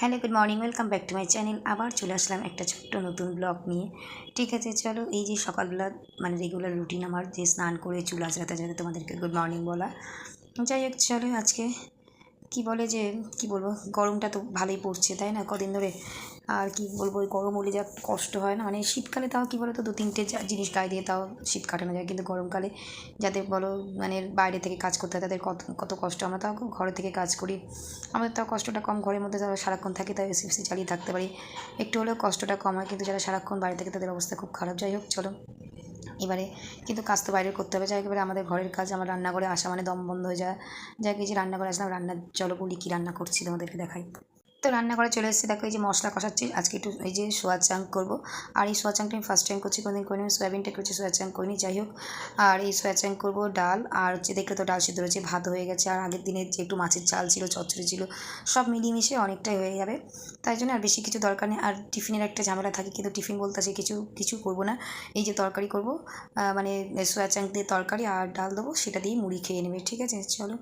Hello good morning welcome back to my channel আবার চলে আসলাম একটা ছোট্ট নতুন ব্লগ নিয়ে। ঠিক আছে, চলো এই যে সকালবেলা মানে রেগুলার রুটিন আমার, যে স্নান করে চুল আঁচড়াতে যাতে তোমাদেরকে গুড মর্নিং বলা। যাই হোক, চলো আজকে কি বলে যে, কি বলব, গরমটা তো ভালোই পড়ছে, তাই না? কদিন ধরে আর কি বলব ওই গরম হলে যা কষ্ট হয় না? মানে শীতকালে তাও কি বলো তো দু তিনটে জিনিস গায়ে দিয়ে তাও শীত কাটানো যায়। কিন্তু গরমকালে যাদের বলো মানে বাইরে থেকে কাজ করতে হয় তাদের কত কত কষ্ট। আমরা তাও ঘরে থেকে কাজ করি। আমাদের তাও কষ্টটা কম ঘরের মধ্যে তারা সারাক্ষণ থাকে তাই এসি ফেসি চালিয়ে থাকতে পারি। একটু হলেও কষ্টটা কম হয় কিন্তু যারা সারাক্ষণ বাইরে থেকে তাদের অবস্থা খুব খারাপ। যাই হোক চলো। এবারে কিন্তু কাজ তো বাইরে করতে হবে। যাই হোক, এবারে আমাদের ঘরের কাজ আমার রান্নাঘরে আসা মানে দম বন্ধ হয়ে যায় যাই হোক, এই যে রান্নাঘরে আসলাম রান্নার চলো বলি কী রান্না করছি তোমাদেরকে দেখাই। তো রান্নাঘরে চলে এসেছি। দেখো এই যে মশলা কষাচ্ছি। আজকে একটু এই যে সোয়া চাং করব। আর এই সোয়া চাংটা আমি ফার্স্ট টাইম করছি, কোনোদিন করিনি। সয়াবিনটা করছি সোয়া চাং করিনি, যাই হোক। আর এই সোয়া চাং করব ডাল। আর হচ্ছে দেখলে তো ডাল সিদ্ধ রয়েছে, ভাত হয়ে গেছে। আর আগের দিনের যে একটু মাছের চাল ছিল, চচ্চড়ি ছিল, সব মিলিয়ে মিশিয়ে অনেকটাই হয়ে যাবে। তাই জন্য আর বেশি কিছু দরকার নেই। আর টিফিনের একটা ঝামেলা থাকে, কিন্তু টিফিন বলতে আছে কিছু কিছু করব না। এই যে তরকারি করব মানে সোয়া চাং দিয়ে তরকারি আর ডাল দেবো, সেটা দিয়ে মুড়ি খেয়ে নেবে। ঠিক আছে? চলো।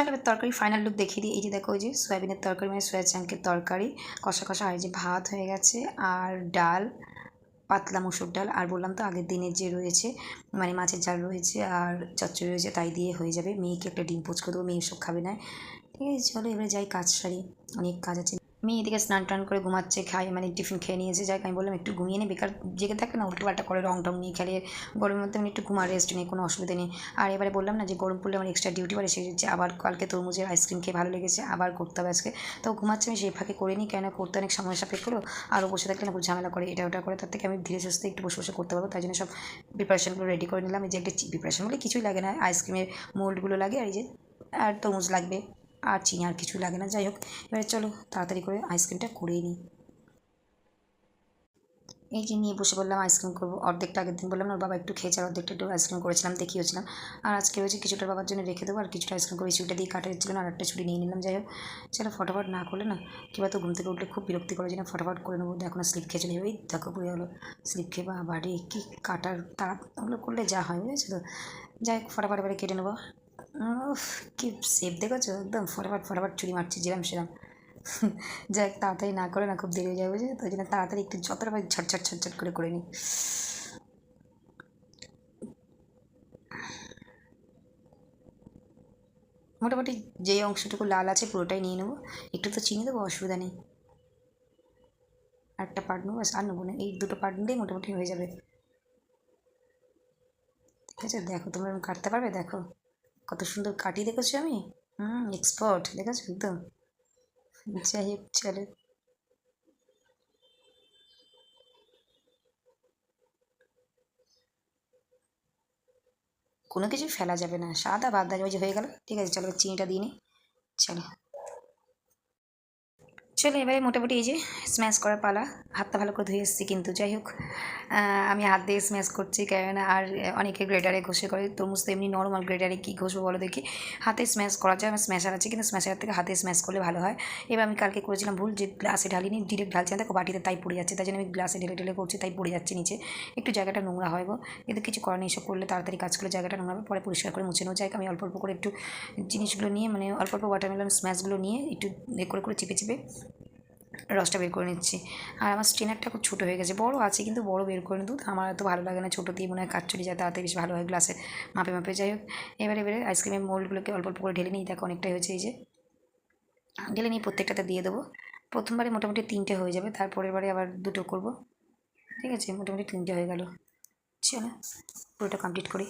এবার তরকারি ফাইনাল লুক দেখিয়ে দিই। এই যে দেখো ওই যে সয়াবিনের তরকারি মানে সয়া চাঙ্কের তরকারি, কষা কষা হয় যে ভাত হয়ে গেছে, আর ডাল, পাতলা মুসুর ডাল, আর বললাম তো আগের দিনের যে রয়েছে মানে মাছের ঝাল রয়েছে আর চচ্চড়ি রয়েছে, তাই দিয়ে হয়ে যাবে। মেয়েকে একটা ডিম পোচ করে দেবো, মেয়ে সব খাবে না। ঠিক আছে, চলো এবারে যাই কাজ সারি, অনেক কাজ আছে। মেয়ে এদিকে স্নান টান করে ঘুমাচ্ছে খাই মানে টিফিন খেয়ে নিয়েছে যাই আমি বললাম, একটু ঘুমিয়ে নে, বেকার জেগে থাকে না, উল্টো পাল্টা করে, রং টং নিয়ে খেলে, গরমের মধ্যে আমি একটু ঘুমার রেস্ট নেই, কোনো অসুবিধা নেই। আর এবারে বললাম না যে গরম পড়লে আমার এক্সট্রা ডিউটি বাড়ে সেই হচ্ছে আবার কালকে তরমুজের আইসক্রিম খেয়ে ভালো লেগেছে, আবার করতে হবে আজকে। তো ঘুমাচ্ছে আমি সেই ফাঁকে করে নিই কেন করতে অনেক সময় সাপেক্ষ করো আরও বসে থাকলে না খুব ঝামেলা করে, এটা ওটা করে, তার থেকে আমি ধীরে সুস্থে একটু বসে বসে করতে পারব তাই জন্য সব প্রিপারেশনগুলো রেডি করে নিলাম। এই যে একটা প্রিপারেশন বলে কিছুই লাগে না আইসক্রিমের মোল্ডগুলো লাগে, আর এই যে, আর তরমুজ লাগবে। আর চিনি আর কিছু লাগে না, যাই হোক। এবারে চলো তাড়াতাড়ি করে আইসক্রিমটা করেই নিই। এই যে নিয়ে বসে বললাম আইসক্রিম করব, অর্ধেকটা আগের দিন বললাম না বাবা একটু খেয়েছে, আর অর্ধেকটা একটু আইসক্রিম করেছিলাম, দেখিয়েছিলাম। আর আজকে হয়েছে কিছুটা বাবার জন্য রেখে দেবো, আর কিছুটা আইসক্রিম করে ছুটিটা দিয়ে কাটার ছিল না আর একটা ছুটি নিয়ে নিলাম, যাই হোক। চলো ফটাফট না করলে না, কিংবা তো ঘুম থেকে উঠলে খুব বিরক্তি করে জন্য ফটাফট করে নেব। এখন স্লিপ খেয়ে চলে ওই দেখো পড়ে গেলো স্লিপ খেয়ে বা বাড়ি কি কাটার তাড়া ওগুলো করলে যা হয়, বুঝেছ তো? যাই হোক, ফটাফট এবারে কেটে নেব। কি সেফ দেখেছ? একদম ফটাফট ফটাফট চুরি মারছি, যেরাম সেরাম। যাই তাড়াতাড়ি না করে না খুব দেরি হয়ে যাবে বুঝে তো ওই জন্য তাড়াতাড়ি একটু যতটা পারি ঝটঝট ঝটঝট করে করে নিই মোটামুটি যে অংশটুকু লাল আছে পুরোটাই নিয়ে নেব। একটু তো চিনি দেবো, অসুবিধা নেই। একটা পার্ট নেব আর নেব না। এই দুটো পার্ট নিলেই মোটামুটি হয়ে যাবে। ঠিক আছে, দেখো, তোমরা কাটতে পারবে? দেখো। কত সুন্দর কাটি দেখেছি আমি? হুম এক্সপার্ট দেখেছ একদম? যাই হোক, চলে। কোনো কিছু ফেলা যাবে না, সাদা বাদ দাঁড়িয়ে হয়ে গেল। ঠিক আছে, চলো, চিনিটা দিই নি। চলো। চলো এবারে মোটামুটি এই যে স্ম্যাশ করার পালা। হাতটা ভালো করে ধুয়ে এসেছি কিন্তু, যাই হোক। আমি হাত দিয়ে স্ম্যাশ করছি কেন আর অনেকে গ্রেটারে ঘষে করে, তরমুজ তো এমনি নর্মাল গ্রেটারে কী ঘষবো বলো দেখি। হাতে স্ম্যাশ করা যায় আমার স্ম্যাশার আছে কিন্তু স্ম্যাশার থেকে হাতে স্ম্যাশ করলে ভালো হয়। এবার আমি কালকে করেছিলাম ভুল, যে গ্লাসে ঢালিনি ডিরেক্ট ঢালছি দেখো বাটিতে তাই পড়ে যাচ্ছে, তাই জন্য আমি গ্লাসে ঢেলে ঢেলে করছি, তাই পড়ে যাচ্ছে নিচে। একটু জায়গাটা নোংরা হয় গো, কিন্তু কিছু করার নেই, এসব করলে তাড়াতাড়ি কাজ করলে জায়গাটা নোংরা হবে, পরে পরিষ্কার করে মুছে নেওয়া যায় আমি অল্প অল্প করে একটু জিনিসগুলো নিয়ে মানে অল্প অল্প ওয়াটারমেলন স্ম্যাশগুলো নিয়ে একটু করে করে চিপে চিপে রসটা বের করে নিচ্ছি। আর আমার স্ট্রেনারটা খুব ছোটো হয়ে গেছে। বড় আছে কিন্তু বড় বের করে দুধ আমার এত ভালো লাগে না ছোটো দিয়ে মনে হয় কাজ চলে যায় তাড়াতাড়ি বেশ ভালো হয় গ্লাসে মাপে মাপে যাই হোক। এবারে এবারে আইসক্রিমের মোল্ডগুলোকে অল্প অল্প করে ঢেলে নিই। দেখো অনেকটাই হয়েছে এই যে। ঢেলে নিই প্রত্যেকটাতে দিয়ে দেবো। প্রথমবারে মোটামুটি তিনটে হয়ে যাবে। তারপরের বারে আবার দুটো করব। ঠিক আছে? মোটামুটি তিনটে হয়ে গেল। চলো পুরোটা কমপ্লিট করি।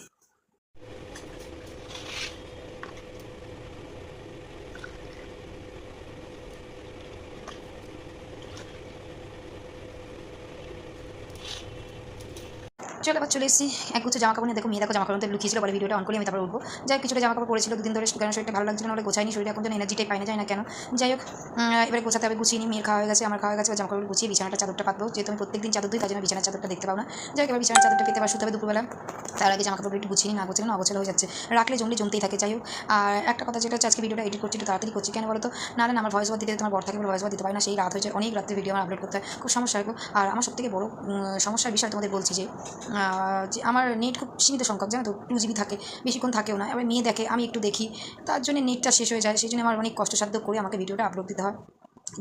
চলো এবার চলে এসেছি। এক জামা কাপড় দেখো, মেয়ে দেখো জামা কাপড় লুকিয়েছিল বলে ভিডিওটা অন করে আমি তারপর উঠবো যাই কিছুটা জামা কাপড় পরেছিল, দুদিন ধরে কেন শরীরটা ভালো লাগছিল না গোছাইনি শরীরটা এখন যেন এনার্জিটাই পাই না যায় না কেন। যাই হোক এবারে গোছাতে হবে, গুছিয়ে নিই মেয়ের খাওয়া হয়ে গেছে, আমার খাওয়া হয়ে গেছে জামা কাপড় গুছিয়ে বিছানাটা চাদরটা পাতবো। যেহেতু আমি প্রত্যেকদিন চাদর দিই তার জন্য বিছানার চাদরটা দেখতে পাবো না। যাই হোক, এবার বিছানার চাদরটা পেতে আবার হবে দুপুরবেলা। তার আগে জামা কাপড় একটু গুছিয়ে নিই না গোছালে না অগোছালো হয়ে যাচ্ছে। রাখলে জমলে জমতেই থাকে, যাই হোক। আর একটা কথা যেটা আজকে ভিডিওটা এডিট করছি, একটু তাড়াতাড়ি করছি, কেন বলো তো না না আমার ভয়েস ওভার দিতে, তোমার বর থাকে ভয়েস ওভার দিতে পারি না, সেই রাত হয়েছে, অনেক রাত্রে ভিডিও আমার আপলোড করতে হয়। খুব সমস্যা হয় আর আমার সবথেকে বড় সমস্যার বিষয় তোমাদের বলছি যে যে আমার নেট খুব সীমিত সংখ্যক, জানো তো? টু জিবি থাকে, বেশিক্ষণ থাকেও না। এবার মেয়ে দেখে, আমি একটু দেখি। তার জন্য নেটটা শেষ হয়ে যায়। সেই জন্য আমার অনেক কষ্টসাধ্য করে আমাকে ভিডিওটা আপলোড দিতে হয়।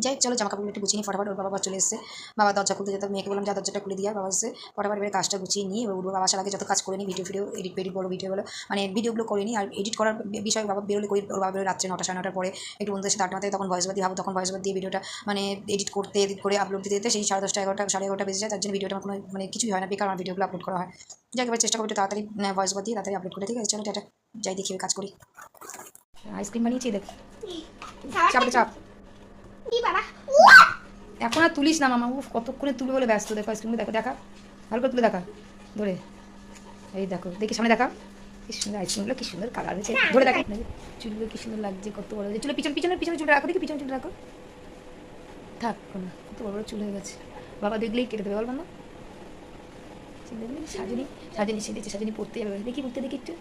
যাই, চলো জামা কাপড়গুলো একটু গুছিয়ে নিই, ফটাফট ওর বাবা চলে এসেছে। বাবা দরজা খুলতে যেতে মেয়েকে বললাম, যা দরজাটা খুলে দিয়ে বাবা এসে ফটাফট এবারে কাজটা গুছিয়ে নিয়ে এবার উঠবো। বাবা আগে যত কাজ করে নিই ভিডিও ভিডিও এডিট পেডিট বড় ভিডিও বলো মানে ভিডিওগুলো করে নিই আর এডিট করার বিষয় বাবা বেরোলে করি ওর বাবা বেরোলে রাত্রে নটা সাড়ে নটার পরে। একটু বন্ধুদের সাথে আটটা মাথায় তখন ভয়েস দিয়ে ভাবো তখন ভয়েস দিয়ে ভিডিওটা মানে এডিট করতে এডিট করে আপলোড দিতে দিতে সেই সাড়ে দশটা এগারোটা, সাড়ে এগারোটা বেজে যায়। তার জন্য ভিডিওটা কোনো মানে কিছুই হয় না, বেকার আমার ভিডিওগুলো আপলোড করা হয়। যাই এবার চেষ্টা করি তাড়াতাড়ি ভয়েস দিয়ে তাড়াতাড়ি আপলোড করে, ঠিক আছে? চলো যাই, দেখি কাজ করি। আইসক্রিম বানিয়েছি, দেখ। চাপ চাপ। এখন আর তুলিস না মামা উফ কতক্ষণে তুলবে বলে ব্যস্ত? দেখো আইসক্রিম দেখো দেখা। ভালো করে তুলে দেখা। ধরে। এই দেখো দেখি সামনে দেখা। কি সুন্দর আইসক্রিমগুলো কি সুন্দর কালার হয়েছে। ধরে দেখা। চুলগুলো কি সুন্দর লাগছে কত বড় হয়েছে। চুলের পিছন পিছনের পিছনে চুলটা রাখো দেখি পিছনে চুলটা রাখো। থাক না কত বড় বড় চুল হয়ে গেছে। বাবা দেখলেই কেটে দেবে বলব না সাজনি সাজনি সেজেছে সাজনি পড়তে যাবে দেখি পড়তে দেখি একটু।